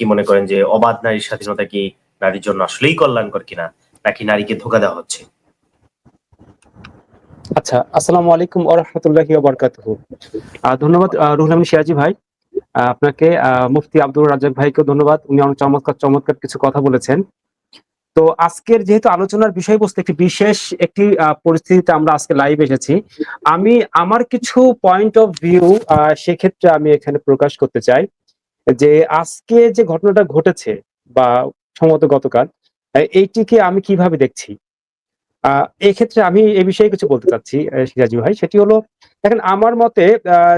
কি মনে করেন যে অবাধ নারীর স্বাধীনতা কি নারীর জন্য আসলেই কল্যাণকর কিনা? নাকি নারীকে ধোকা দেওয়া হচ্ছে? আচ্ছা আসসালামু আলাইকুম ওয়া রাহমাতুল্লাহি ওয়া বারাকাতুহু। ধন্যবাদ রুহুল আমিন সিরাজি ভাই। আপনাকে মুফতি আব্দুর রাজ্জাক ভাইকে ধন্যবাদ। উনি অনেক চমৎকার চমৎকার কিছু কথা বলেছেন। তো আজকের যেহেতু আলোচনার বিষয়বস্তু একটি বিশেষ একটি পরিস্থিতিতে আমরা আজকে লাইভ এসেছি, আমি আমার কিছু পয়েন্ট অফ ভিউ সেক্ষেত্রে আমি এখানে প্রকাশ করতে চাই। যে আজকে যে ঘটনাটা ঘটেছে বা সম্ভবত গতকাল এইটিকে আমি কীভাবে দেখছি? আহ এই ক্ষেত্রে আমি এই বিষয়ে কিছু বলতে চাচ্ছি সিরাজি ভাই। সেটি হলো, দেখেন, আমার মতে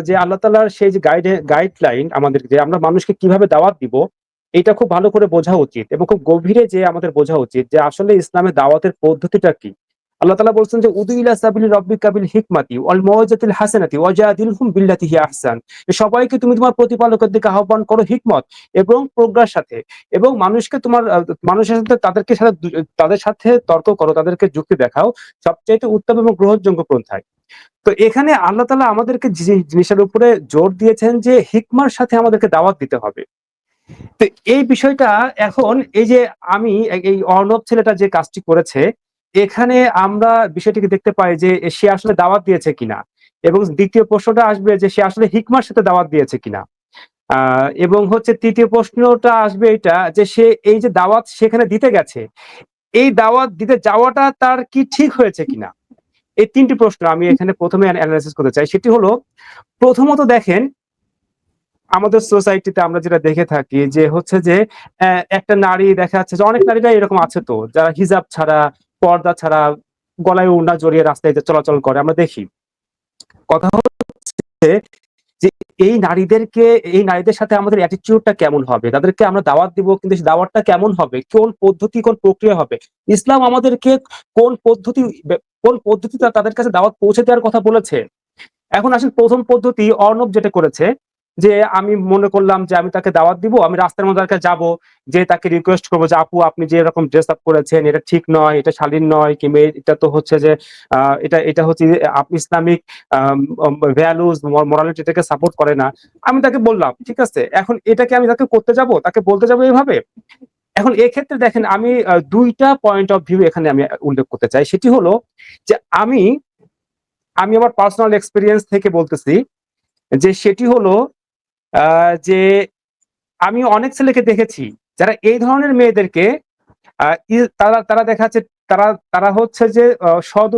যে আল্লাহ তালার সেই যে গাইড গাইডলাইন আমাদের যে আমরা মানুষকে কীভাবে দাওয়াত দিব, এটা খুব ভালো করে বোঝা উচিত এবং খুব গভীরে যে আমাদের বোঝা উচিত যে আসলে ইসলামের দাওয়াতের পদ্ধতিটা কি। আল্লাহ তালা বলছেন যে উদুইলা সাবিল রব্বি কাবিল হিকমাতি ওয়াল মওয়াজাতিল হাসানাতি ওয়াজাদিলহুম বিল্লাতি হিয়া আহসান। সবাইকে তুমি তোমার প্রতিপালকের দিকে আহ্বান করো হিকমত এবং প্রজ্ঞার সাথে এবং মানুষকে তোমার মানুষের সাথে তাদেরকে সাথে তাদের সাথে তর্ক করো, তাদেরকে যুক্তি দেখাও, সবচাইতে উত্তম এবং গ্রহণযোগ্য পন্থায়। তো এখানে আল্লাহ তালা আমাদেরকে জিনিসের উপরে জোর দিয়েছেন যে, হিকমার সাথে আমাদেরকে দাওয়াত দিতে হবে। তো এই বিষয়টা এখন এই যে আমি, এই অর্ণব ছেলেটা যে কাজটি করেছে এখানে আমরা বিষয়টিকে দেখতে পাই যে সে আসলে দাওয়াত দিয়েছে কিনা। এবং দ্বিতীয় প্রশ্নটা আসবে যে সে আসলে হিকমার সাথে দাওয়াত দিয়েছে কিনা। এবং হচ্ছে তৃতীয় প্রশ্নটা আসবে এটা যে সে এই যে দাওয়াত সেখানে দিতে গেছে, এই দাওয়াত দিতে যাওয়াটা তার কি ঠিক হয়েছে কিনা? এই তিনটি প্রশ্ন আমি এখানে প্রথমে অ্যানালাইসিস করতে চাই। সেটি হলো, প্রথমত দেখেন, আমাদের সোসাইটিতে আমরা যেটা দেখে থাকি যে হচ্ছে যে একটা নারী দেখা যাচ্ছে যে অনেক নারীরা এরকম আছে তো, যারা হিজাব ছাড়া পর্দা ছাড়া গলায় উন্না জড়িয়ে রাস্তায় চলাচল করে, আমরা দেখি। কথা হচ্ছে যে এই নারীদেরকে, এই নারীদের সাথে আমাদের অ্যাটিটিউডটা কেমন হবে? তাদেরকে আমরা দাওয়াত দিব, কিন্তু সেই দাওয়াতটা কেমন হবে? কোন পদ্ধতি, কোন প্রক্রিয়া হবে? ইসলাম আমাদেরকে কোন পদ্ধতি, কোন পদ্ধতিতে তাদের কাছে দাওয়াত পৌঁছে দেওয়ার কথা বলেছে? এখন আসেন প্রথম পদ্ধতি, অর্ণব যেটা করেছে যে আমি মনে করলাম যে আমি তাকে দাওয়াত দিব, আমি রাস্তার মধ্যে তাকে যাব, যে তাকে রিকোয়েস্ট করব যে, আপু, আপনি যে এরকম ড্রেস আপ করেছেন, এটা ঠিক নয়, এটা শালীন নয়, কিংবা এটা তো হচ্ছে যে এটা এটা হচ্ছে ইসলামিক ভ্যালুজ মোরালিটি এটাকে সাপোর্ট করে না। আমি তাকে বললাম, ঠিক আছে, এখন এটাকে আমি তাকে করতে যাব? তাকে বলতে যাব এইভাবে? এখন এক্ষেত্রে দেখেন, আমি দুইটা পয়েন্ট অফ ভিউ এখানে আমি উল্লেখ করতে চাই। সেটি হলো যে, আমি আমি আমার পার্সোনাল এক্সপিরিয়েন্স থেকে বলতেছি যে, সেটি হলো যে আমি অনেক ছেলেকে দেখেছি যারা এই ধরনের মেয়েদেরকে তারা তারা দেখা যাচ্ছে তারা তারা হচ্ছে যে সদ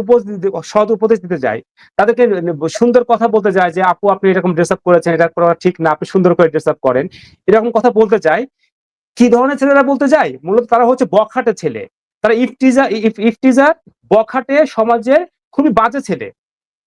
সদ উপদেশ দিতে যায়। তাদেরকে সুন্দর কথা বলতে যায় যে, আপু, আপনি এরকম ড্রেস আপ করেছেন, এটা করা ঠিক না, আপনি সুন্দর করে ড্রেস আপ করেন। এরকম কথা বলতে যায়। কি ধরনের ছেলেরা বলতে যায়? মূলত তারা হচ্ছে বখাটে ছেলে। তারা ইফটিজা ইফ- ইফটিজার বখাটে সমাজের খুবই বাজে ছেলে।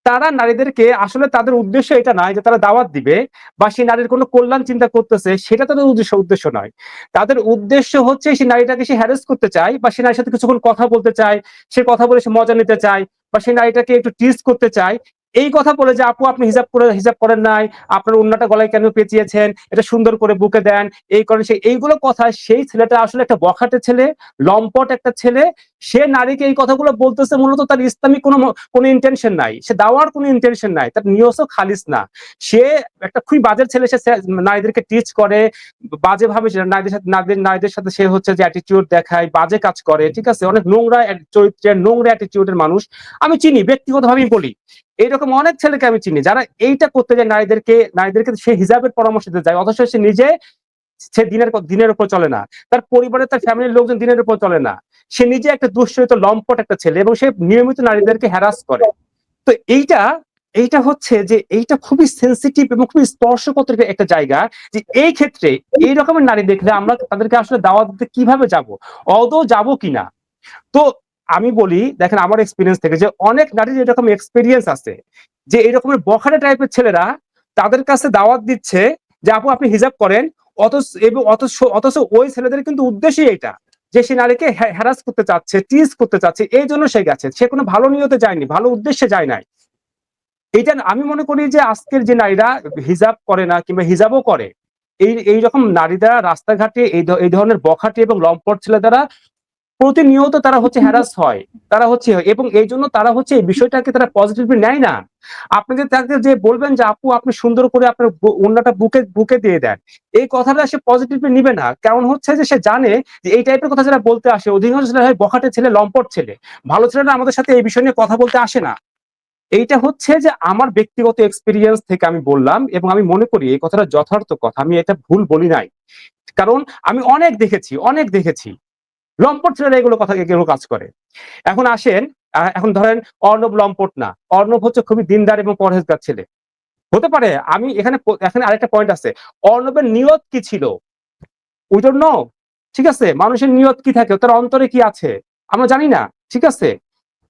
তারা নারীদেরকে আসলে তাদের উদ্দেশ্য এটা নয় যে তারা দাওয়াত দিবে বা সেই নারীর কোনো কল্যাণ চিন্তা করতেছে, সেটা তাদের উদ্দেশ্য উদ্দেশ্য নয়। তাদের উদ্দেশ্য হচ্ছে সেই নারীটাকে সে হ্যারেস করতে চায় বা সেই নারীর সাথে কিছুক্ষণ কথা বলতে চায়, সে কথা বলে সে মজা নিতে চায় বা সেই নারীটাকে একটু টিস করতে চায়। এই কথা বলে যে, আপু, আপনি হিসাব করে হিসাব করেন নাই, আপনার অন্যটা গলায় কেন পেঁচিয়েছেন? এটা সুন্দর করে বুকে দেন। এই করেন সেই এইগুলো কথা সেই ছেলেটা আসলে একটা বখাটে ছেলে, লম্পট একটা ছেলে সে নারীকে এই কথাগুলো বলতেছে মূলত তার ইসলামিক কোনো কোনো ইন্টেনশন নাই। সে দাওয়ার কোনো ইন্টেনশন নাই। তার নিয়সও খালিস না। সে একটা খুবই বাজের ছেলে, সে নারীদেরকে টিচ করে বাজে ভাবে নারীদের সাথে, নারীদের নারীদের সাথে সে হচ্ছে যে অ্যাটিটিউড দেখায়, বাজে কাজ করে, ঠিক আছে? অনেক নোংরা চরিত্রের, নোংরা অ্যাটিটিউডের মানুষ। আমি চিনি, ব্যক্তিগতভাবেই বলি। এইরকম অনেক ছেলেকে আমি চিনি যারা এইটা করতে যায় নারীদেরকে নারীদেরকে সে হিসাবের পরামর্শ দিতে যায়। অথচ সে নিজে সে দিনের দিনের উপর চলে না। তার পরিবারের তার ফ্যামিলির লোকজন দিনের উপর চলে না। সে নিজে একটা দুশ্চরিত, লম্পট একটা ছেলে এবং সে নিয়মিত নারীদেরকে হ্যারাস করে। তো এইটা এইটা হচ্ছে যে এইটা খুবই সেন্সিটিভ এবং খুবই স্পর্শকর একটা জায়গা যে এই ক্ষেত্রে এই রকমের নারী দেখলে আমরা তাদেরকে আসলে দাওয়াত দিতে কীভাবে যাব? অদৌ যাব কিনা তো আমি বলি, দেখেন আমার এক্সপিরিয়েন্স থেকে যে অনেক নারীর এরকম এক্সপিরিয়েন্স আছে যে এরকমের বখারে টাইপের ছেলেরা তাদের কাছে দাওয়াত দিচ্ছে যে, আপু, আপনি হিজাব করেন অথচ এবং অথচ অথচ ওই ছেলেদের কিন্তু উদ্দেশ্যই এটা যে সে নারীকে হ্যারাস করতে চাচ্ছে টিজ করতে চাচ্ছে, এই জন্য সে গেছে। সে কোনো ভালো নিয়তে যায়নি, ভালো উদ্দেশ্যে যায় নাই। এটা আমি মনে করি যে আজকের যে নারীরা হিজাব করে না কিংবা হিজাবও করে, এই এই রকম নারীরা রাস্তাঘাটে এই ধরনের বখাটি এবং লম্পট ছেলে দ্বারা প্রতিনিয়ত তারা হচ্ছে হ্যারাস হয়, তারা হচ্ছে, এবং এই জন্য তারা হচ্ছে এই বিষয়টাকে তারা পজিটিভলি নেয় না। আপনি যে তাকে যে বলবেন যে, আপু, আপনি সুন্দর করে আপনার ওড়নাটা বুকে বুকে দিয়ে দেন। এই কথাটা সে পজিটিভলি নিবে না। কারণ হচ্ছে যে, সে জানে যে, এই টাইপের কথা যারা বলতে আসে, অধিকাংশ ছেলে হয় বখাটে ছেলে, লম্পট ছেলে। ভালো ছেলেরা আমাদের সাথে এই বিষয় নিয়ে কথা বলতে আসে না। এইটা হচ্ছে যে, আমার ব্যক্তিগত এক্সপিরিয়েন্স থেকে আমি বললাম, এবং আমি মনে করি এই কথাটা যথার্থ কথা। আমি এটা ভুল বলি নাই। কারণ আমি অনেক দেখেছি অনেক দেখেছি। লম্পট ছেলেরা এগুলো কথা এগুলো কাজ করে। এখন আসেন এখন ধরেন অর্ণব লম্পট না। অর্ণব হচ্ছে খুবই দিনদার এবং পরহেজগার ছেলে। হতে পারে, আমি এখানে এখানে আরেকটা পয়েন্ট আছে। অর্ণবের নিয়ত কি ছিল? ডোন্ট নো ঠিক আছে? মানুষের নিয়ত কি থাকে? তার অন্তরে কি আছে? আমরা জানি না, ঠিক আছে?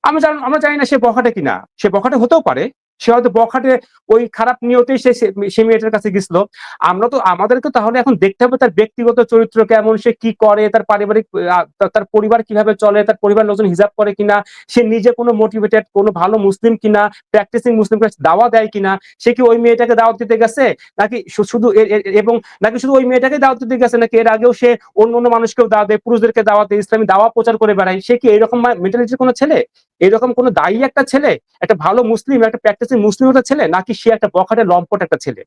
আমরা আমরা জানি না সে বখাটে কিনা। সে বখাটে হতেও পারে সে হয়তো বখাটে ওই খারাপ নিয়তেই সে সে- মেয়েটার কাছে গেছিল। আমরা তো আমাদেরকে তাহলে এখন দেখতে হবে তার ব্যক্তিগত চরিত্র কেমন, সে কি করে, তার পারিবারিক তার- পরিবার কীভাবে চলে, তার পরিবার লোকজন হিসাব করে কিনা, সে নিজে কোনো মোটিভেটেড কোনো ভালো মুসলিম কিনা প্র্যাকটিসিং মুসলিম দাওয়া দেয় কিনা, সে কি ওই মেয়েটাকে দাওয়াত দিতে গেছে? নাকি শুধু এবং নাকি শুধু ওই মেয়েটাকে দাওয়াত দিতে গেছে, নাকি এর আগেও সে অন্য অন্য মানুষকেও দাওয়াত দেয়, পুরুষদেরকে দাওয়াত দেয়, ইসলামী দাওয়া প্রচার করে বেড়ায়, সে কি এরকম মেন্টালিটির কোনো ছেলে? এরকম কোনো দায়ী একটা ছেলে, একটা ভালো মুসলিম, একটা প্র্যাকটিসিং মুসলিম একটা ছেলে, নাকি সে একটা বখাটে, লম্পট একটা ছেলে?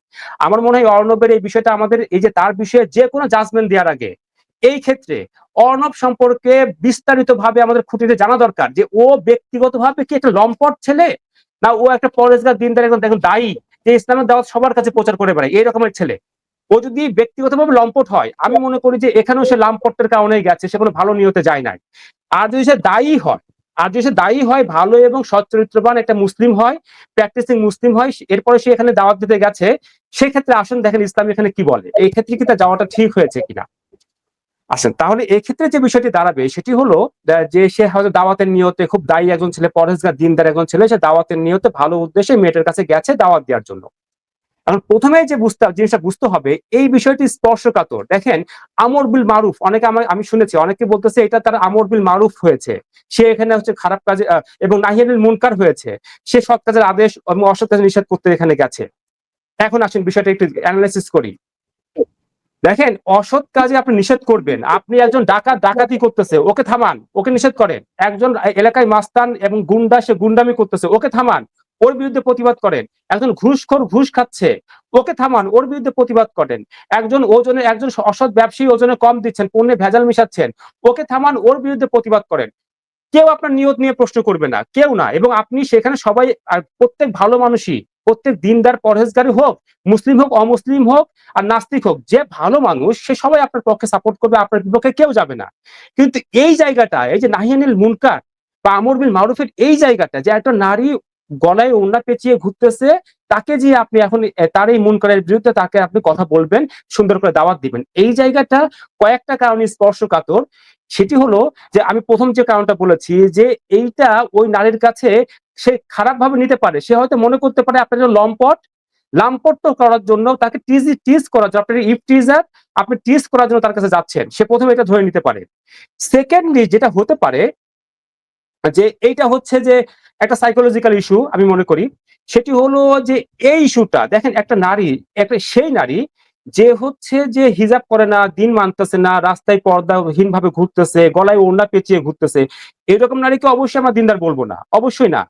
আমার মনে হয় অর্ণবের এই বিষয়টা আমাদের, এই যে তার বিষয়ে যে কোনো জাজমেন্ট দেওয়ার আগে, এই ক্ষেত্রে অর্ণব সম্পর্কে বিস্তারিত ভাবে আমাদের খুঁটিতে জানা দরকার যে ও ব্যক্তিগত ভাবে কি একটা লম্পট ছেলে, না ও একটা পরেশগার দিনদার একজন দেখুন দায়ী, যে ইসলামের দাওয়াত সবার কাছে প্রচার করে বেড়ায় এই রকমের ছেলে। ও যদি ব্যক্তিগতভাবে লম্পট হয়, আমি মনে করি যে এখানেও সে লম্পটের কারণেই গেছে, সে কোনো ভালো নিয়তে যায় নাই। আর যদি সে দায়ী হয় আর যদি সে দায়ী হয়, ভালো এবং সচ্চরিত্রবান একটা মুসলিম হয় প্র্যাকটিসিং মুসলিম হয় এরপরে সে এখানে দাওয়াত দিতে গেছে। সেক্ষেত্রে আসুন, দেখেন ইসলাম এখানে কি বলে। এই ক্ষেত্রে কি তার যাওয়াটা ঠিক হয়েছে কিনা? আসেন, তাহলে এই ক্ষেত্রে যে বিষয়টি দাঁড়াবে, সেটি হলো যে সে হয়তো দাওয়াতের নিয়তে খুব দায়ী একজন ছেলে পরেশগার দিনদার একজন ছেলে, সে দাওয়াতের নিয়তে ভালো উদ্দেশ্যে মেয়েটার কাছে গেছে দাওয়াত দেওয়ার জন্য। এখন প্রথমে যে বুঝতে জিনিসটা বুঝতে হবে, এই বিষয়টি স্পর্শকাতর। দেখেন, আমর বিল মারুফ, অনেকে আমার আমি শুনেছি, অনেকে বলতেছে এটা তার আমর বিল মারুফ হয়েছে। সে এখানে হচ্ছে খারাপ কাজে এবং নাহিয়ানুল মুনকার হয়েছে। সে সৎ কাজের আদেশ এবং অসৎ কাজের নিষেধ করতে এখানে গেছে। এখন আসুন বিষয়টা একটু অ্যানালাইসিস করি। দেখেন, অসৎ কাজে আপনি নিষেধ করবেন। আপনি একজন ডাকাত, ডাকাতি করতেছে, ওকে থামান, ওকে নিষেধ করেন। একজন এলাকায় মাস্তান এবং গুন্ডা, সে গুন্ডামি করতেছে, ওকে থামান। ওর বিরুদ্ধে প্রতিবাদ করেন। একজন ঘুষখোর ঘুষ খাচ্ছে। ওকে থামান, ওর বিরুদ্ধে প্রতিবাদ করেন। একজন ওজনে, একজন অসৎ ব্যবসায়ী ওজনে কম দিচ্ছেন, পণ্যে ভেজাল মিশাচ্ছেন। ওকে থামান, ওর বিরুদ্ধে প্রতিবাদ করেন। কেউ আপনার নিয়ত নিয়ে প্রশ্ন করবে না, কেউ না। এবং আপনি সেখানে সবাই, আর প্রত্যেক ভালো মানুষই, প্রত্যেক দিনদার পরহেজগারী হোক, মুসলিম হোক, অমুসলিম হোক, আর নাস্তিক হোক, যে ভালো মানুষ, সে সবাই আপনার পক্ষে সাপোর্ট করবে, আপনার বিপক্ষে কেউ যাবে না। কিন্তু এই জায়গাটা, এই যে নাহিয়ানিল মুনকার বা আমর বিল মারুফের এই জায়গাটা, যে একটা নারী গলায় ওন্না পেঁচিয়ে ঘুরতেছে, তাকে যে আপনি এখন তার এই মুনকারের বিরুদ্ধে তাকে আপনি কথা বলবেন, সুন্দর করে দাওয়াত দিবেন। এই জায়গাটা কয়েকটা কারণে স্পর্শকাতর। সেটি হলো যে আমি প্রথম যে কারণটা বলেছি যে এইটা ওই নারীর কাছে সে খারাপ ভাবে নিতে পারে। সে হয়তো মনে করতে পারে আপনার লম্পট। লাম্পট করার জন্য তাকে টিজ টিজ করার জন্য, আপনার ইফ টিজার, আপনি টিজ করার জন্য তার কাছে যাচ্ছেন। সে প্রথমে এটা ধরে নিতে পারে। সেকেন্ডলি যেটা হতে পারে যে এইটা হচ্ছে যে একটা সাইকোলজিক্যাল ইস্যু আমি মনে করি। সেটি হলো যে এই ইস্যুটা দেখেন একটা নারী, একটা সেই নারী যে হচ্ছে যে হিজাব করে না, দিন মানতেছে না, রাস্তায় পর্দাহীন ভাবে ঘুরতেছে, গলায় ওড়না পেঁচিয়ে ঘুরতেছে, এরকম নারীকে অবশ্যই আমরা দিনদার বলব না, অবশ্যই না।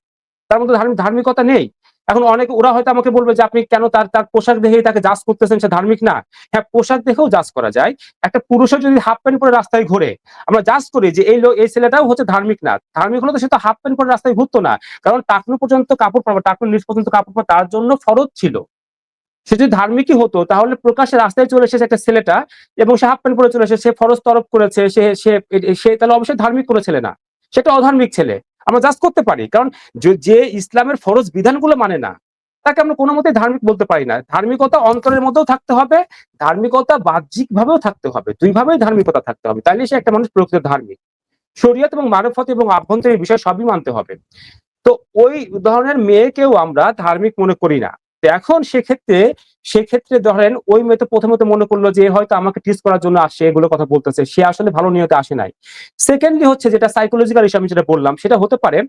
তার মধ্যে ধার্মিক ধার্মিকতা নেই। এখন অনেক, ওরা হয়তো আমাকে বলবে যে আপনি কেন তার তার পোশাক দেখেই তাকে জাজ করতেছেন, সে ধার্মিক না। হ্যাঁ পোশাক দেখেও জাজ করা যায়। একটা পুরুষও যদি হাফ প্যান্ট পরে রাস্তায় ঘোরে, আমরা জাজ করি যে এই এই ছেলেটাও হচ্ছে ধার্মিক না। ধার্মিক হলে তো সে তো হাফ প্যান্ট পরে রাস্তায় ঘুরতো না। কারণ টাকনু পর্যন্ত কাপড় পাবো টাকনু নিচ পর্যন্ত কাপড় পাওয়া তার জন্য ফরজ ছিল। সে যদি ধার্মিকই হতো, তাহলে প্রকাশ্যে রাস্তায় চলে এসেছে একটা ছেলেটা এবং সে হাফ প্যান্ট পরে চলে এসেছে। সে ফরজ তরফ করেছে, সে সে সে তাহলে অবশ্যই ধার্মিক কোনো ছেলে না। সেটা অধার্মিক ছেলে। আমরা জাজ করতে পারি। কারণ যে- ইসলামের ফরজ বিধানগুলো মানে না, তাকে আমরা কোনো মতে ধার্মিক বলতে পারি না। ধার্মিকতা অন্তরের মধ্যেও থাকতে হবে, ধার্মিকতা বাহ্যিক ভাবেও থাকতে হবে। দুই ভাবেই ধার্মিকতা থাকতে হবে। তাইলে সে একটা মানুষ প্রকৃত ধার্মিক। শরীয়ত এবং মারফত এবং আভ্যন্তরীণ বিষয় সবই মানতে হবে। তো ওই ধরনের মেয়েকেও আমরা ধার্মিক মনে করি না। এখন সেক্ষেত্রে সেক্ষেত্রে ধরেন ওই মেয়ে তো প্রথমত মনে করল যে হয়তো আমাকে টিস করার জন্য আসে এগুলো কথা বলতেছে, সে আসলে ভালো নিয়তে আসে নাই। সেকেন্ডলি হচ্ছে যেটা সাইকোলজিক্যাল হিসাবে আমি যেটা বললাম, সেটা হতে পারে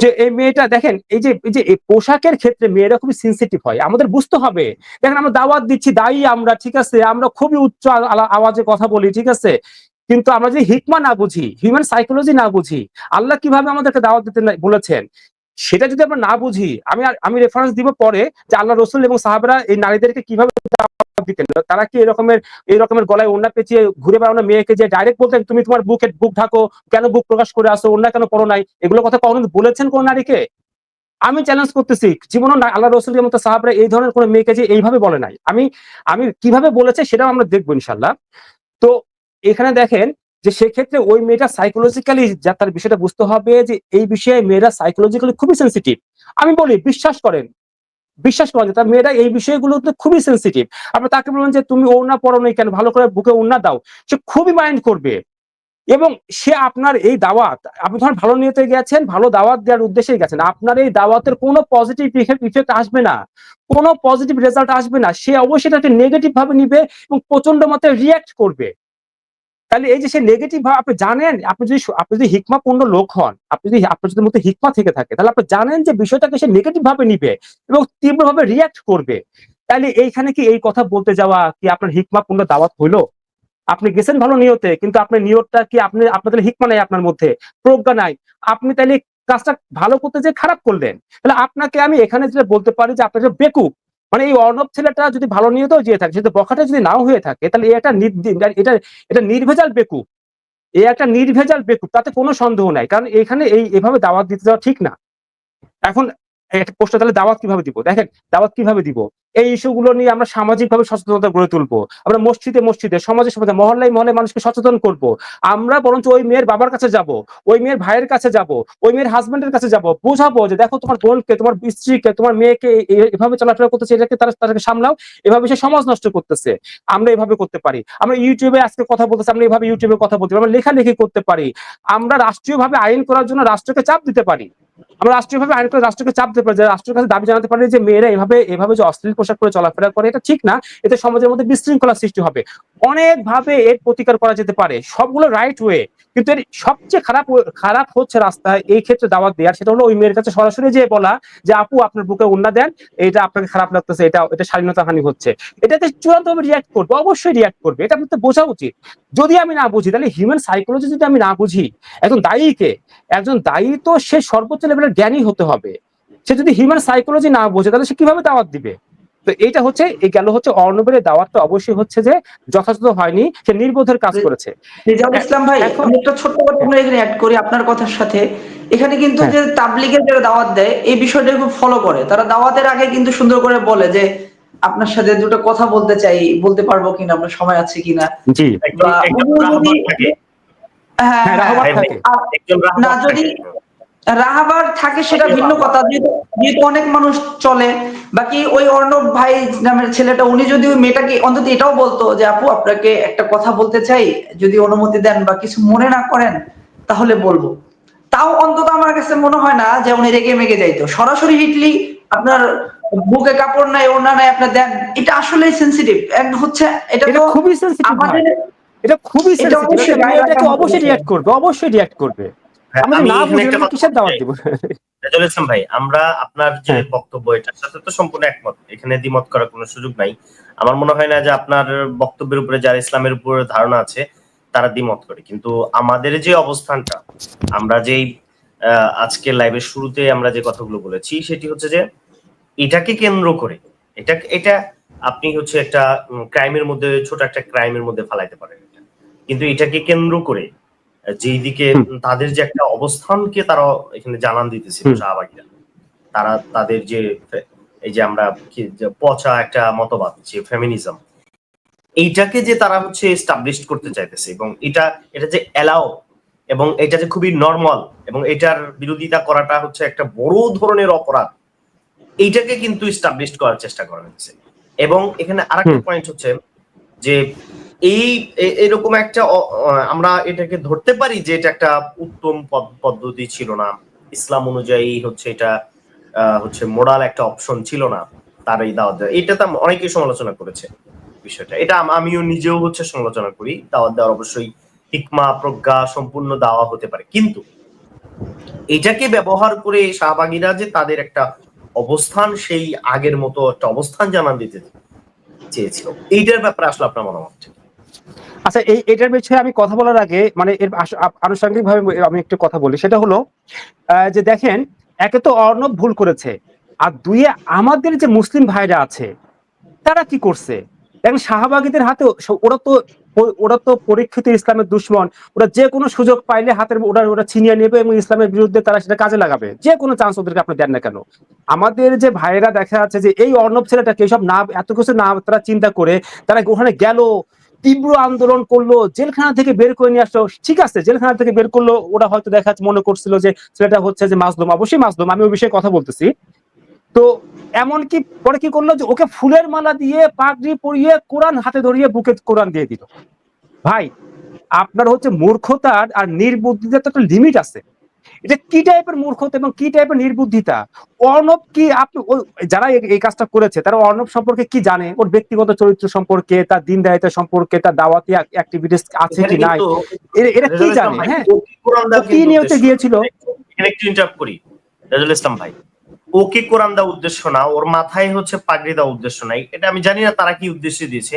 যে এই মেয়েটা দেখেন, এই যে এই যে পোশাকের ক্ষেত্রে মেয়েরা খুবই সেন্সিটিভ হয়, আমাদের বুঝতে হবে। দেখেন আমরা দাওয়াত দিচ্ছি, দায়ী আমরা, ঠিক আছে, আমরা খুবই উচ্চ আওয়াজে কথা বলি, ঠিক আছে, কিন্তু আমরা যদি হিকমা না বুঝি হিউম্যান সাইকোলজি না বুঝি, আল্লাহ কীভাবে আমাদেরকে দাওয়াত দিতে বলেছেন? সেটা যদি আমরা না বুঝি, আমি আমি রেফারেন্স দিব পরে যে আল্লাহ রসুল এবং সাহাবরা এই নারীদেরকে কীভাবে দিতেন। তারা কি এরকমের এই রকমের গলায় ওন্না পেঁচিয়ে ঘুরে বেড়ানো মেয়েকে যে ডাইরেক্ট বলতেন, তুমি তোমার বুকে বুক ঢাকো, কেন বুক প্রকাশ করে আসো ওন্না কেন পড়ো নাই? এগুলো কথা কখনো বলেছেন কোন নারীকে? আমি চ্যালেঞ্জ করতেছি, জীবনও আল্লাহ রসুলের মতো সাহাবরা এই ধরনের কোন মেয়েকে যে এইভাবে বলে নাই। আমি আমি কীভাবে বলেছে সেটাও আমরা দেখব ইনশাল্লাহ তো এখানে দেখেন যে সেক্ষেত্রে ওই মেয়েটা সাইকোলজিক্যালি যা তার বিষয়টা বুঝতে হবে যে এই বিষয়ে মেয়েরা সাইকোলজিক্যালি খুবই সেন্সিটিভ আমি বলি, বিশ্বাস করেন বিশ্বাস করেন তার মেয়েরা এই বিষয়গুলোতে খুবই সেন্সিটিভ আপনি তাকে বলবেন যে তুমি ওড়না পড়ো নাই কেন, ভালো করে বুকে ওড়না দাও। সে খুবই মাইন্ড করবে। এবং সে আপনার এই দাওয়াত, আপনি ধরেন ভালো নিয়তে গেছেন, ভালো দাওয়াত দেওয়ার উদ্দেশ্যে গেছেন, আপনার এই দাওয়াতের কোনো পজিটিভ ইফেক্ট আসবে না। কোনো পজিটিভ রেজাল্ট আসবে না। সে অবশ্যই এটাকে নেগেটিভ ভাবে নিবে এবং প্রচণ্ড মাত্রায় রিয়াক্ট করবে। তাহলে এই যে সে নেগেটিভ ভাবে, আপনি জানেন, আপনি যদি আপনি যদি হিকমাপূর্ণ লোক হন, আপনি যদি আপনার যদি মধ্যে হিকমা থেকে থাকে, তাহলে আপনি জানেন যে বিষয়টাকে সে নেগেটিভ ভাবে নিবে এবং তীব্রভাবে রিয়াক্ট করবে। তাহলে এইখানে কি এই কথা বলতে যাওয়া কি আপনার হিকমাপূর্ণ দাওয়াত হইল? আপনি গেছেন ভালো নিয়তে, কিন্তু আপনার নিয়তটা কি আপনি, আপনার তাহলে হিকমা নাই আপনার মধ্যে, প্রজ্ঞা নাই। আপনি তাহলে কাজটা ভালো করতে যে খারাপ করলেন। তাহলে আপনাকে আমি এখানে যেটা বলতে পারি যে আপনার বেকুব মানে এই অর্ণব ছেলেটা যদি ভালো নিয়তেও যেয়ে থাকে সেটা বখাটা যদি নাও হয়ে থাকে, তাহলে এটা এটা এটা নির্ভেজাল বেকুব। এ একটা নির্ভেজাল বেকুব, তাতে কোনো সন্দেহ নাই। কারণ এখানে এই, এভাবে দাওয়াত দিতে যাওয়া ঠিক না। এখন একটা প্রশ্ন, তাহলে দাওয়াত কীভাবে দিব? দেখেন, দাওয়াত কীভাবে দিব? এই ইস্যুগুলো নিয়ে আমরা সামাজিকভাবে সচেতনতা গড়ে তুলবো। আমরা মসজিদে মসজিদে, সমাজে সমাজে, মহল্লায় মহল্লায় মানুষকে সচেতন করব। আমরা বরঞ্চ ওই মেয়ের বাবার কাছে যাব, ওই মেয়ের ভাইয়ের কাছে যাব, ওই মেয়ের হাজবেন্ডের কাছে যাব। বোঝাবো যে, দেখো, তোমার বোনকে, তোমার স্ত্রীকে, তোমার মেয়েকে এভাবে চলাফেরা করতেছে, এটাকে তারা, তাদেরকে সামলাও। এভাবে সে সমাজ নষ্ট করতেছে। আমরা এভাবে করতে পারি। আমরা ইউটিউবে আজকে কথা বলতেছি, আমরা এভাবে ইউটিউবে কথা বলতে পারি। আমরা লেখালেখি করতে পারি। আমরা রাষ্ট্রীয়ভাবে আইন করার জন্য রাষ্ট্রকে চাপ দিতে পারি। আমরা রাষ্ট্রীয়ভাবে আইন করে রাষ্ট্রকে চাপ দিতে পারি যে রাষ্ট্রের কাছে দাবি জানাতে পারি যে মেয়েরা এভাবে এভাবে যে অশ্লীল পোশাক পরে চলাফেরা করে, এটা ঠিক না। এতে সমাজের মধ্যে বিশৃঙ্খলা সৃষ্টি হবে। অনেক ভাবে এর প্রতিকার করা যেতে পারে। সবগুলো রাইট ওয়ে কিন্তু এর সবচেয়ে খারাপ খারাপ হচ্ছে রাস্তায় এই ক্ষেত্রে দাওয়াত দেওয়ার সেটা হলো ওই মেয়ের কাছে সরাসরি যে বলা যে, আপু, আপনার বুকে উন্না দেন। এটা আপনাকে খারাপ লাগতেছে। এটা এটা স্বাধীনতা হানি হচ্ছে। এটাতে চূড়ান্ত ভাবে রিয়াক্ট করবে। অবশ্যই রিয়াক্ট করবে। এটা আপনাদের বোঝা উচিত। যদি আমি না বুঝি, তাহলে হিউম্যান সাইকোলজি যদি আমি না বুঝি, একজন দায়ীকে, একজন দায়ী তো সে সর্বোচ্চ লেভেলের জ্ঞানী হতে হবে। সে যদি হিউম্যান সাইকোলজি না বোঝে, তাহলে সে কীভাবে দাওয়াত দিবে? তো এইটা হচ্ছে এই গেল হচ্ছে অর্ণবের দাওয়াতটা অবশ্যই হচ্ছে যে যথাযথ হয়নি সে নির্বোধের কাজ করেছে। ইসলাম ভাই এখন- একটা ছোট্ট কথা আমরা এখানে অ্যাড করি আপনার কথার সাথে। এখানে কিন্তু হ্যাঁ। যে তাবলিগের যারা দাওয়াত দেয় এই বিষয়টা খুব ফলো করে। তারা দাওয়াতের আগে কিন্তু সুন্দর করে বলে যে আপনার সাথে দুটো কথা বলতে চাই বলতে পারব কিনা আপনার সময় আছে কিনা? হ্যাঁ হ্যাঁ, হ্যাঁ, না, যদি-। রাহাবার থাকে সেটা ভিন্ন কথা যেহেতু অনেক মানুষ চলে। বাকি ওই অর্ণব ভাই নামের ছেলেটা উনি যদি ওই মেয়েটাকে অন্তত এটাও বলতো যে আপু আপনাকে একটা কথা বলতে চাই। যদি অনুমতি দেন বা কিছু মনে না করেন তাহলে বলব। তাও অন্তত আমার কাছে মনে হয় না যে উনি রেগে মেগে যাইতো। সরাসরি হিটলি আপনার বুকে কাপড় নাই ওনা নাই আপনার দেন। এটা আসলে সেন্সিটিভ এক হচ্ছে এটা তো খুবই সেন্সিটিভ আমাদের এটা খুবই সেন্সিটিভ অবশ্যই। রিয়াক্ট করবে অবশ্যই রিয়াক্ট করবে। হ্যাঁ, ভাই আমরা আপনার যে হ্যাঁ। বক্তব্য এটার সাথে তো সম্পূর্ণ একমত। এখানে দ্বিমত করার কোনো সুযোগ নাই। আমার মনে হয় না যে আপনার বক্তব্যের উপরে যারা ইসলামের উপরে ধারণা আছে তারা দ্বিমত করে। কিন্তু আমাদের যে অবস্থানটা আমরা যেই আজকের লাইভের শুরুতে আমরা যে কথাগুলো বলেছি সেটি হচ্ছে যে এটাকে কেন্দ্র করে এটা এটা আপনি হচ্ছে একটা ক্রাইমের মধ্যে ছোট একটা ক্রাইমের মধ্যে ফালাইতে পারেন। কিন্তু এটাকে কেন্দ্র করে যেই দিকে তাদের যে একটা অবস্থানকে তারা এখানে জানান দিতেছিল হুম। শাহবাগীরা তারা তাদের যে এই যে আমরা পচা একটা মতবাদ যে ফেমিনিজম এইটাকে যে তারা হচ্ছে এস্টাবলিশ করতে চাইতেছে এবং এটা এটা যে এলাও এবং এটা যে খুবই নর্মাল এবং এটার বিরোধিতা করাটা হচ্ছে একটা বড় ধরনের অপরাধ এইটাকে কিন্তু এস্টাবলিশ করার চেষ্টা করা হচ্ছে এবং এখানে আরেকটা। পয়েন্ট হচ্ছে যে এই এরকম একটা আমরা এটাকে ধরতে পারি যে এটা একটা উত্তম পদ- পদ্ধতি ছিল না। ইসলাম অনুযায়ী হচ্ছে এটা হচ্ছে মোরাল একটা অপশন ছিল না তার এই দাওয়াত দেওয়া। এটা তো অনেকেই সমালোচনা করেছে বিষয়টা। এটা আমিও নিজেও হচ্ছে সমালোচনা করি। দাওয়াত দেওয়ার অবশ্যই হিকমা, প্রজ্ঞা সম্পূর্ণ দেওয়া হতে পারে। কিন্তু এটাকে ব্যবহার করে শাহবাগীরা যে তাদের একটা অবস্থান, সেই আগের মতো একটা অবস্থান জানান দিতে চেয়েছিল। এইটার ব্যাপারে আসলে আপনার মতামত? আচ্ছা এই, এটার বিষয়ে আমি কথা বলার আগে মানে এর আনুষঙ্গিক ভাবে আমি একটু কথা বলি। সেটা হলো যে দেখেন, একে তো অর্ণব ভুল করেছে, আর দুইয়ে আমাদের যে মুসলিম ভাইরা আছে, তারা কি করছে? এখন শাহবাগীদের হাতে ওরা তো ওরা তো পরীক্ষিত ইসলামের দুশ্মন, ওরা যে কোনো সুযোগ পাইলে হাতের, ওরা ওরা ছিনিয়ে নেবে এবং ইসলামের বিরুদ্ধে তারা সেটা কাজে লাগাবে। যে কোনো চান্স ওদেরকে আপনি দেন না কেন। আমাদের যে ভাইয়েরা দেখা যাচ্ছে যে, এই অর্ণব ছেলেটাকে সব না, এত কিছু না তারা চিন্তা করে, তারা ওখানে গেল তীব্র আন্দোলন করল, জেলখানা থেকে বের করে নিয়ে আসলো। ঠিক আছে, জেলখানা থেকে বের করল, ওরা হয়তো দেখা মনে করছিল যে ছেলেটা হচ্ছে যে মাসদুম অবশ্যই মাসদুম আমি ওই বিষয়ে কথা বলতেছি। তো এমন কি পরে কি করল যে ওকে ফুলের মালা দিয়ে পাগড়ি পরিয়ে কোরআন হাতে ধরিয়ে বুকে কোরআন দিয়ে দিল। ভাই, আপনার হচ্ছে মূর্খতার আর নির্বুদ্ধিতার তো একটা লিমিট আছে। এটা কি টাইপের মূর্খতা এবং কি টাইপের নির্বুদ্ধিতা? অর্ণব কি আপনি যারা এই- কাজটা করেছে তারা অর্ণব সম্পর্কে কি জানে? ওর ব্যক্তিগত চরিত্র সম্পর্কে তার দিন দায়িত্ব সম্পর্কে তার দাওয়াতি অ্যাক্টিভিটিস আছে কি নাই? এরা কি জানে? হ্যাঁ? ও কি কিন্তু নিয়ে হচ্ছে গিয়েছিল? একটু ইন্টারাপ্ট করি রেজাউল ইসলাম ভাই। ওকে কোরআন দেওয়া উদ্দেশ্য না? ওর মাথায় হচ্ছে পাগড়ি দেওয়া উদ্দেশ্য নাই। এটা আমি জানি না তারা কি উদ্দেশ্যে দিয়েছে।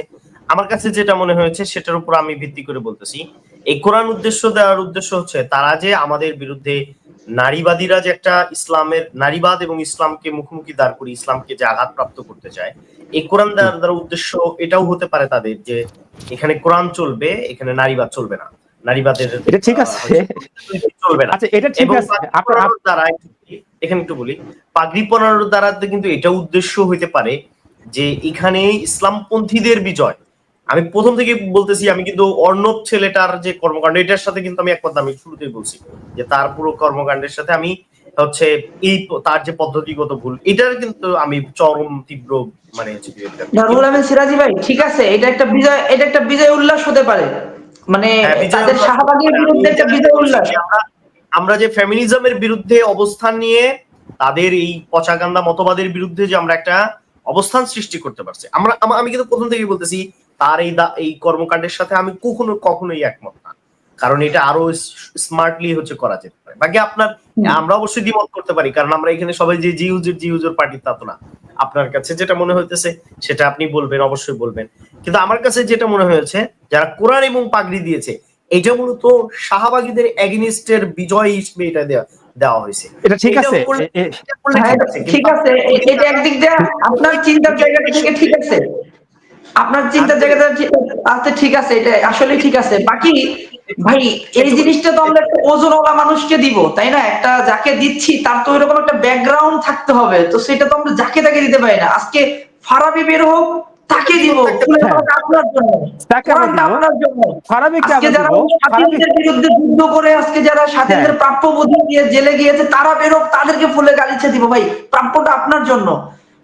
আমার কাছে যেটা মনে হয়েছে সেটার উপর আমি ভিত্তি করে বলতেছি। এই কোরআন উদ্দেশ্য দেওয়ার উদ্দেশ্য হচ্ছে তারা যে আমাদের বিরুদ্ধে নারীবাদীরা যে একটা ইসলামের নারীবাদ এবং ইসলামকে মুখোমুখি দাঁড় করে ইসলামকে যে আঘাতপ্রাপ্ত করতে চায় এই কোরআন দেওয়ার দ্বারা উদ্দেশ্য এটাও হতে পারে তাদের যে এখানে কোরআন চলবে এখানে নারীবাদ চলবে না। নারীবাদের এটা ঠিক আছে। চলবে না। আচ্ছা এটা ঠিক আছে। আপনার দ্বারা এখানে একটু বলি পাগড়ি পরানোর দ্বারা কিন্তু এটা উদ্দেশ্য হইতে পারে যে এখানে ইসলামপন্থীদের বিজয় আমি প্রথম থেকে বলতেছি আমি কিন্তু অর্ণব ছেলেটার যে কর্মকাণ্ড এটার সাথে কিন্তু আমি একবার আমি শুরুতেই বলছি যে তার পুরো কর্মকাণ্ডের সাথে আমি হচ্ছে এই তার যে পদ্ধতিগত ভুল এটার কিন্তু আমি চরম তীব্র মানে আমিন সিরাজি ভাই ঠিক আছে এটা একটা বিজয় এটা একটা বিজয় উল্লাস হতে পারে। মানে হ্যাঁ, তাদের শাহবাগের বিরুদ্ধে একটা বিজয় উল্লাস। আমরা আমরা যে ফেমিনিজমের বিরুদ্ধে অবস্থান নিয়ে তাদের এই পচাগান্দা মতবাদের বিরুদ্ধে যে আমরা একটা অবস্থান সৃষ্টি করতে পারছি আমরা আমি কিন্তু প্রথম থেকেই বলতেছি তার এই এই কর্মকাণ্ডের সাথে আমি কখনো কখনোই একমত না। কারণ এটা আরও স্মার্টলি হচ্ছে করা যেতে পারে। বাকি আপনার আমরা অবশ্যই দ্বিমত করতে পারি। কারণ আমরা এখানে সবাই যে জি ইউজের জি ইউজের পার্টি তা তো না। আপনার কাছে যেটা মনে হইতেছে সেটা আপনি বলবেন অবশ্যই বলবেন। কিন্তু আমার কাছে যেটা মনে হয়েছে যারা কোরআন এবং পাগড়ি দিয়েছে এটা মূলত শাহবাগীদের এগেনিস্টের বিজয় হিসেবে এটা দেওয়া দেওয়া হয়েছে। এটা ঠিক আছে। হ্যাঁ, ঠিক আছে, এটা একদিক দিয়ে আপনার চিন্তার জায়গা থেকে ঠিক আছে। আপনার চিন্তার জায়গাটা ঠিক- আচ্ছা ঠিক আছে এটা আসলে ঠিক আছে। বাকি ভাই এই জিনিসটা তো আমরা একটা ওজনওয়ালা মানুষকে দিব তাই না? একটা যাকে দিচ্ছি তার তো এরকম একটা ব্যাকগ্রাউন্ড থাকতে হবে তো সেটা তো আমরা যাকে তাকে দিতে পারি না। আজকে ফারাবি বের হোক তাকে দিব। মালাটা আপনার জন্য। আপনার জন্য। আজকে যারা স্বাধীনদের বিরুদ্ধে যুদ্ধ করে আজকে যারা স্বাধীনদের হ্যাঁ। প্রাপ্য বুঝি দিয়ে জেলে গিয়েছে তারা বেরোক তাদেরকে ফুলে গালিছে দিব ভাই। প্রাপ্যটা আপনার জন্য।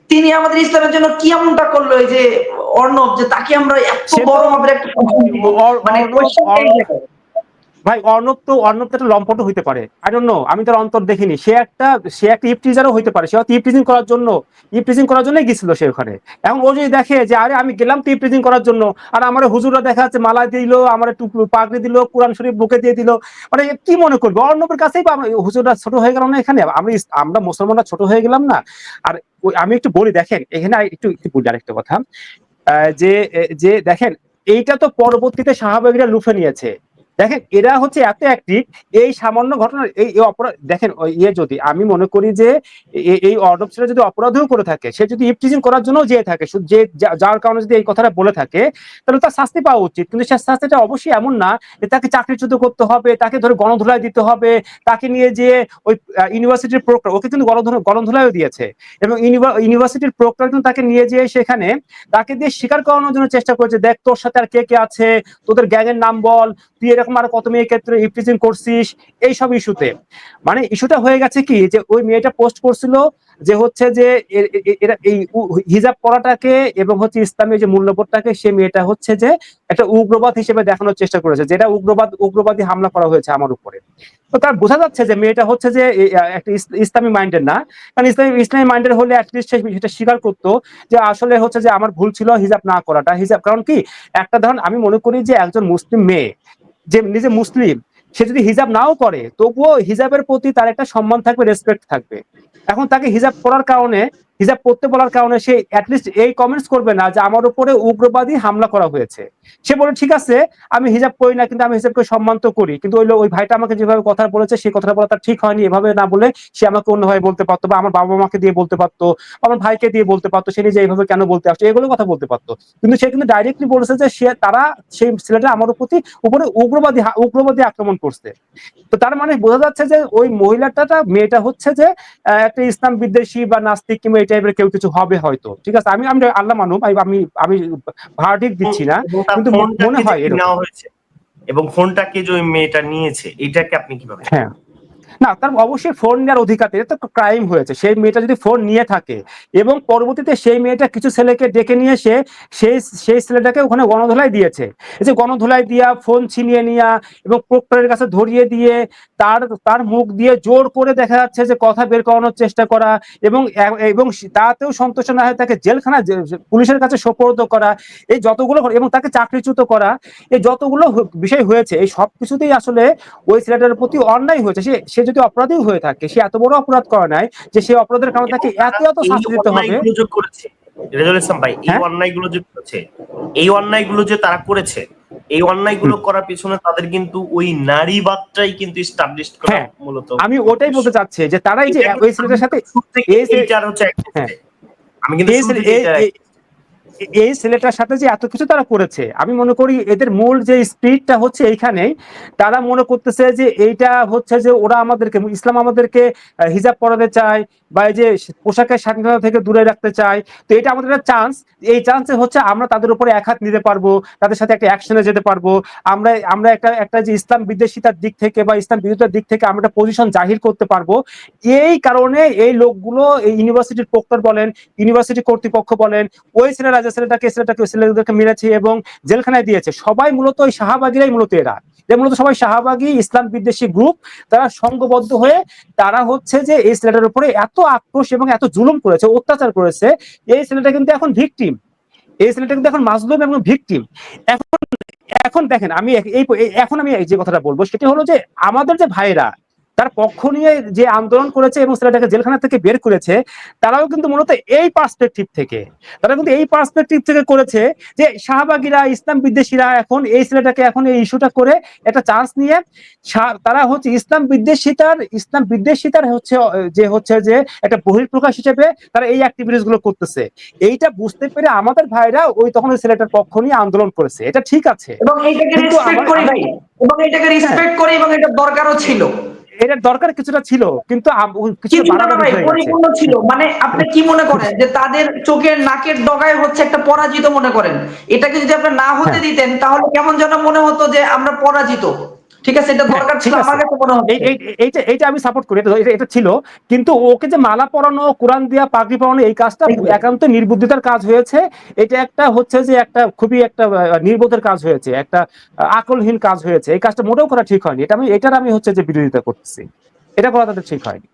তিনি আমাদের ইসলামের জন্য কি এমনটা করল? এই যে অর্ণব যে তাকে আমরা এত বড় মাপের একটা মানে। ভাই অর্ণব তো অর্ণব তো একটা লম্পট হইতে পারে। আই ডোন্ট নো আমি তার অন্তর দেখিনি। সে একটা সে একটা ইপটিজারও হইতে পারে। সে হয়তো ইপটিজিং করার জন্য ইপটিজিং করার জন্যই গেছিল সে ওখানে। এখন ও যদি দেখে যে আরে আমি গেলাম তো ইপটিজিং করার জন্য। আর আমার হুজুররা দেখা যাচ্ছে মালা দিল আমার একটু পাগড়ি দিল কোরআন শরীফ বুকে দিয়ে দিল। মানে কি মনে করবে? অর্ণবের কাছেই হুজুররা ছোট হয়ে গেল না এখানে? আমি আমরা মুসলমানরা ছোট হয়ে গেলাম না। আর আমি একটু বলি, দেখেন, এখানে একটু একটু বলি আরেকটা কথা। যে যে, দেখেন, এইটা তো পরবর্তীতে স্বাভাবিকরা লুফে নিয়েছে। দেখেন, এরা হচ্ছে এত অ্যাক্টিভ এই সামান্য ঘটনা এই অপরাধ, দেখেন ইয়ে যদি আমি মনে করি যে এই অর্ডব ছেলে যদি অপরাধও করে থাকে, সে যদি ইপটিজিং করার জন্য যেয়ে থাকে যে যার কারণে যদি এই কথাটা বলে থাকে, তাহলে তার শাস্তি পাওয়া উচিত। কিন্তু সে শাস্তিটা অবশ্যই এমন না যে তাকে চাকরিচ্যুত করতে হবে, তাকে ধরে গণধুলায় দিতে হবে, তাকে নিয়ে যে ওই ইউনিভার্সিটির প্রক্টর, ওকে কিন্তু গণধুলা গণধুলায়ও দিয়েছে। এবং ইউনিভার- ইউনিভার্সিটির প্রক্টর কিন্তু তাকে নিয়ে যেয়ে সেখানে তাকে দিয়ে স্বীকার করানোর জন্য চেষ্টা করেছে, দেখ, তোর সাথে আর কে কে আছে? তোদের গ্যাংয়ের নাম বল, তুই এরকম আর কত মেয়ের ক্ষেত্রে ইফটিজিং করছিস, এইসব ইস্যুতে। মানে ইস্যুটা হয়ে গেছে কি, যে ওই মেয়েটা পোস্ট করছিল যে হচ্ছে যে এরা এই হিজাব পরাটাকে এবং হচ্ছে ইসলামের যে মূল্যবোধটাকে সে মেয়েটা হচ্ছে যে একটা উগ্রবাদ হিসেবে দেখানোর চেষ্টা করেছে, যেটা উগ্রবাদ, উগ্রবাদী হামলা করা হয়েছে আমার উপরে। তো তার বোঝা যাচ্ছে যে মেয়েটা হচ্ছে যে একটা ইসলামী মাইন্ডের না, কারণ ইসলামী ইসলামী মাইন্ডের হলে অ্যাটলিস্ট সেটা স্বীকার করতো যে আসলে হচ্ছে যে আমার ভুল ছিল হিজাব না করাটা। হিজাব, কারণ কি? একটা ধরুন আমি মনে করি যে একজন মুসলিম মেয়ে যে নিজে মুসলিম, সে যদি হিজাব নাও করে, তবুও হিজাবের প্রতি তার একটা সম্মান থাকবে রেসপেক্ট থাকবে। এখন তাকে হিজাব করার কারণে, হিজাব পড়তে বলার কারণে সে অ্যাটলিস্ট এই কমেন্টস করবে না যে আমার উপরে উগ্রবাদী হামলা করা হয়েছে। সে বলে ঠিক আছে, আমি হিজাব করি না, কিন্তু আমি হিজাবকে সম্মান তো করি। কিন্তু ওই ওই ভাইটা আমাকে যেভাবে কথা বলেছে, সেই কথাটা বলা তার ঠিক হয়নি। এভাবে না বলে সে আমাকে অন্যভাবে বলতে পারতো বা আমার বাবা মাকে দিয়ে বলতে পারতো আমার ভাইকে দিয়ে বলতে পারতো। সে নিজে এইভাবে কেন বলতে আসছে? এগুলো কথা বলতে পারতো। কিন্তু সে কিন্তু ডাইরেক্টলি বলেছে যে সে, তারা, সেই ছেলেটা আমার প্রতি উপরে উগ্রবাদী উগ্রবাদী আক্রমণ করছে। তো তার মানে বোঝা যাচ্ছে যে ওই মহিলাটা মেয়েটা হচ্ছে যে একটা ইসলাম বিদ্বেষী বা নাস্তিক কিংবা এই টাইপের কেউ কিছু হবে হয়তো। ঠিক আছে? আমি আমি আল্লাহ মানুম আমি আমি ভার্ডিক দিচ্ছি না। কিন্তু মনে হয় নেওয়া হয়েছে এবং ফোনটাকে যে ওই মেয়েটা নিয়েছে এটাকে আপনি কীভাবে হ্যাঁ। না, তার অবশ্যই ফোন নেওয়ার অধিকার এটা তো ক্রাইম হয়েছে। সেই মেয়েটা যদি ফোন নিয়ে থাকে এবং পরবর্তীতে সেই মেয়েটা কিছু ছেলেকে ডেকে নিয়ে এসে সেই সেই ছেলেটাকে ওখানে গণধোলাই দিয়েছে। এই যে গণধোলাই দিয়া ফোন ছিনিয়ে নিয়া এবং প্রক্টরের কাছে ধরিয়ে দিয়ে তার তার মুখ দিয়ে জোর করে দেখা যাচ্ছে যে কথা বের করানোর চেষ্টা করা এবং এবং তাতেও সন্তোষ না হয়ে তাকে জেলখানা পুলিশের কাছে সোপর্দ করা, এই যতগুলো এবং তাকে চাকরিচ্যুত করা, এই যতগুলো বিষয় হয়েছে, এই সব কিছুতেই আসলে ওই ছেলেটার প্রতি অন্যায় হয়েছে। সে সে যদি অপরাধীও হয়ে থাকে সে এত বড় অপরাধ করে নাই যে সেই অপরাধের কারণে তাকে এত এত এই শাস্তি দিতে হবে যে ইসলাম ভাই এই হ্যাঁ? অন্যায়গুলো যে করেছে এই অন্যায়গুলো যে তারা করেছে এই অন্যায়গুলো করার পিছনে তাদের কিন্তু ওই নারীবাদটাই কিন্তু এস্টাবলিশ করা হ্যাঁ, মূলত আমি ওটাই বলতে চাচ্ছি যে তারাই যে এটা ওই ছেলেটার সাথে এই যে- হচ্ছে হ্যাঁ। আমি কিন্তু এই ছেলেটার সাথে যে এত কিছু তারা করেছে, আমি মনে করি এদের মূল যে স্পিরিটটা হচ্ছে এইখানেই, তারা মনে করতেছে যে এইটা হচ্ছে যে ওরা আমাদেরকে, ইসলাম আমাদেরকে হিজাব পরাতে চায় বা এই যে পোশাকের স্বাধীনতা থেকে দূরে রাখতে চায়। তো এটা আমাদের একটা চান্স এই চান্সে হচ্ছে আমরা তাদের উপরে এক হাত নিতে পারব, তাদের সাথে একটা অ্যাকশনে যেতে পারব। আমরা আমরা একটা একটা যে ইসলাম বিদ্বেষিতার দিক থেকে বা ইসলাম বিরোধিতার দিক থেকে আমরা একটা পজিশন জাহির করতে পারব। এই কারণে এই লোকগুলো এই ইউনিভার্সিটির প্রক্টর বলেন ইউনিভার্সিটি কর্তৃপক্ষ বলেন, ওই ছেলেরা যে ছেলেটাকে ছেলেটাকে ছেলেদেরকে মেরেছে এবং জেলখানায় দিয়েছে। সবাই মূলত ওই শাহবাগীরাই মূলত এরা। যে মূলত সবাই শাহবাগী ইসলাম বিদ্বেষী গ্রুপ তারা সংঘবদ্ধ হয়ে তারা হচ্ছে যে এই ছেলেটার উপরে এত আক্রোশ এবং এত জুলুম করেছে, অত্যাচার করেছে, এই ছেলেটা কিন্তু এখন ভিকটিম। এই ছেলেটা কিন্তু এখন মাজলুম এবং ভিকটিম। এখন এখন দেখেন, আমি এই- এখন আমি যে কথাটা বলব, সেটা হলো যে আমাদের যে ভাইরা তার পক্ষ নিয়ে যে আন্দোলন করেছে এবং ছেলেটাকে জেলখানা থেকে বের করেছে তারাও কিন্তু মূলত এই পার্সপেক্টিভ থেকে। তারা কিন্তু এই পার্সপেক্টিভ থেকে করেছে যে শাহবাগীরা ইসলাম বিদ্বেষীরা এখন এই ছেলেটাকে এখন এই ইস্যুটা করে একটা চান্স নিয়ে তারা হচ্ছে ইসলাম বিদ্বেষিতার ইসলাম বিদ্বেষিতার হচ্ছে যে হচ্ছে যে একটা বহিঃপ্রকাশ হিসেবে তারা এই অ্যাক্টিভিটিসগুলো করতেছে। এইটা বুঝতে পেরে আমাদের ভাইরা ওই তখন ওই ছেলেটার পক্ষ নিয়ে আন্দোলন করেছে। এটা ঠিক আছে। এবং কিন্তু রেসপেক্ট করি ভাই এবং এটাকে রেসপেক্ট করি এবং এটা দরকারও ছিল। এটার দরকার কিছুটা ছিল কিন্তু পরিপূর্ণ ছিল। মানে আপনি কি মনে করেন যে তাদের চোখের নাকের ডগায় হচ্ছে একটা পরাজিত মনে করেন? এটাকে যদি আপনি না হতে হ্যাঁ। দিতেন তাহলে কেমন যেন মনে হতো যে আমরা পরাজিত? ঠিক আছে এটা হ্যাঁ, দরকার ছিল আমার কাছে মনে হচ্ছে। এই- এই- এইটা এইটা আমি সাপোর্ট করি এটা এটা- ছিল। কিন্তু ওকে যে মালা পরানো কোরআন দিয়া পাগড়ি পরানো এই কাজটা একান্ত নির্বুদ্ধিতার কাজ হয়েছে। এটা একটা হচ্ছে যে একটা খুবই একটা নির্বোধের কাজ হয়েছে একটা আকলহীন কাজ হয়েছে। এই কাজটা মোটেও করা ঠিক হয়নি। এটা আমি এটার আমি হচ্ছে যে বিরোধিতা করতেছি। এটা করা তাদের ঠিক হয়নি।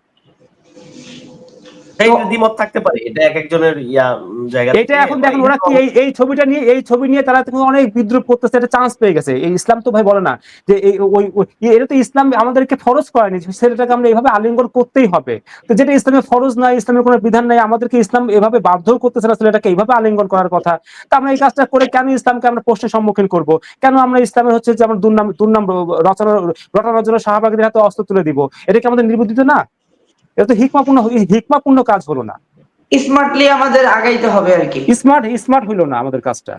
দ্বিমত থাকতে পারে এটা এক একজনের ইয়া জায়গা এটা এখন দেখেন ওরা কি এই এই ছবিটা নিয়ে এই ছবি নিয়ে তারা অনেক বিদ্রুপ করতেছে একটা চান্স পেয়ে গেছে। এই ইসলাম তো ভাই বলে না যে এই ওই ওই- এটা তো ইসলাম আমাদেরকে ফরজ করেনি ছেলেটাকে আমরা এইভাবে আলিঙ্গন করতেই হবে। তো যেটা ইসলামের ফরজ নয় ইসলামের কোনো বিধান নাই আমাদেরকে ইসলাম এভাবে বাধ্য করতেছে না ছেলেটাকে এইভাবে আলিঙ্গন করার কথা। তো আমরা এই কাজটা করে কেন ইসলামকে আমরা প্রশ্নের সম্মুখীন করব? কেন আমরা ইসলামের হচ্ছে যে আমরা দুর্নাম দুর্নাম রচনা রটানোর জন্য শাহবাগীদের হাতে অস্ত্র তুলে দিব? এটা কি আমাদের নির্বুদ্ধিত না? এটা তো হিকমাপূর্ণ হিকমাপূর্ণ কাজ হলো না। স্মার্টলি আমাদের আগাইতে হবে আর কি। স্মার্ট স্মার্ট হইল না আমাদের কাজটা।